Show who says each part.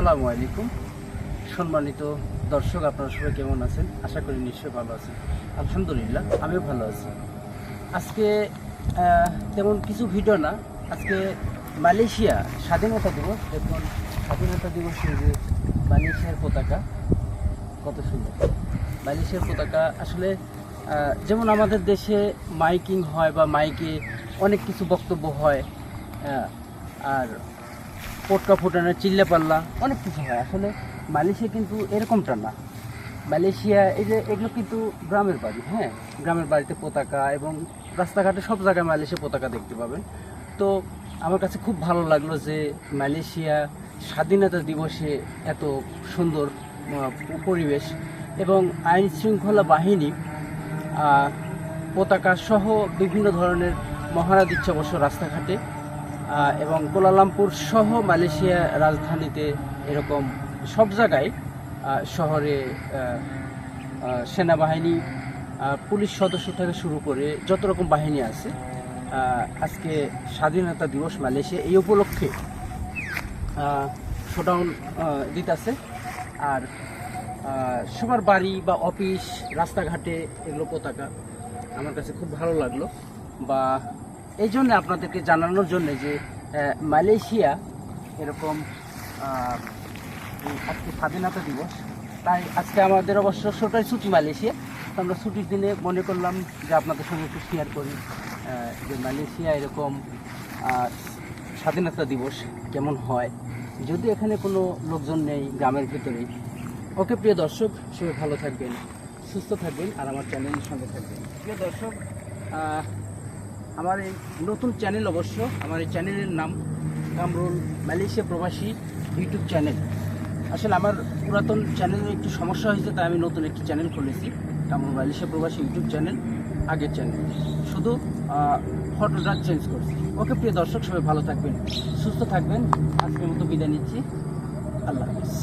Speaker 1: আসসালামু আলাইকুম। সম্মানিত দর্শক, আপনারা সবাই কেমন আছেন? আশা করি নিশ্চয়ই ভালো আছেন। আলহামদুলিল্লাহ, আমিও ভালো আছি। আজকে তেমন কিছু ভিডিও না। আজকে মালয়েশিয়া স্বাধীনতা দিবস। এখন স্বাধীনতা দিবসে যে মালয়েশিয়ার পতাকা, কত সুন্দর। মালয়েশিয়ার পতাকা আসলে যেমন আমাদের দেশে মাইকিং হয় বা মাইকে অনেক কিছু বক্তব্য হয় আর পটকা ফোটানো চিল্লা পাল্লা অনেক কিছু হয়। আসলে মালয়েশিয়া কিন্তু এরকমটা না। মালয়েশিয়া, এই যে এগুলো কিন্তু গ্রামের বাড়ি হ্যাঁ? গ্রামের বাড়িতে পতাকা এবং রাস্তাঘাটে সব জায়গায় মালয়েশিয়া পতাকা দেখতে পাবেন। তো আমার কাছে খুব ভালো লাগল যে মালয়েশিয়া স্বাধীনতা দিবসে এত সুন্দর পরিবেশ এবং আইন শৃঙ্খলা বাহিনী পতাকা সহ বিভিন্ন ধরনের মহড়া দিচ্ছে অবশ্য রাস্তাঘাটে এবং কোলালামপুর সহ মালয়েশিয়া রাজধানীতে এরকম সব জায়গায় শহরে সেনাবাহিনী পুলিশ সদস্য থেকে শুরু করে যত রকম বাহিনী আছে আজকে স্বাধীনতা দিবস মালয়েশিয়া এই উপলক্ষে শোডাউন দিতেছে। আর সবার বাড়ি বা অফিস রাস্তাঘাটে এগুলো পতাকা আমার কাছে খুব ভালো লাগল বা এই জন্য আপনাদেরকে জানানোর জন্য যে মালয়েশিয়া এরকম আজকে স্বাধীনতা দিবস। তাই আজকে আমাদের অবশ্য ছোটাই ছুটি মালয়েশিয়া। তো আমরা ছুটির দিনে মনে করলাম যে আপনাদের সঙ্গে একটু শেয়ার করি যে মালয়েশিয়া এরকম স্বাধীনতা দিবস কেমন হয়। যদি এখানে কোনো লোকজন নেই গ্রামের ভিতরেই ওকে প্রিয় দর্শক, সবাই ভালো থাকবেন, সুস্থ থাকবেন, আর আমার চ্যানেলের সঙ্গে থাকবেন। প্রিয় দর্শক আমার এই নতুন চ্যানেল অবশ্য, আমার এই চ্যানেলের নাম কামরুল মালয়েশিয়া প্রবাসী ইউটিউব চ্যানেল আসলে আমার পুরাতন চ্যানেলে একটু সমস্যা হয়েছে, তাই আমি নতুন একটি চ্যানেল খুলেছি, কামরুল মালয়েশিয়া প্রবাসী ইউটিউব চ্যানেল আগের চ্যানেল শুধু ফটোটা চেঞ্জ করছি। ওকে প্রিয় দর্শক, সবাই ভালো থাকবেন, সুস্থ থাকবেন। আজকের মতো বিদায় নিচ্ছি। আল্লাহ হাফিজ।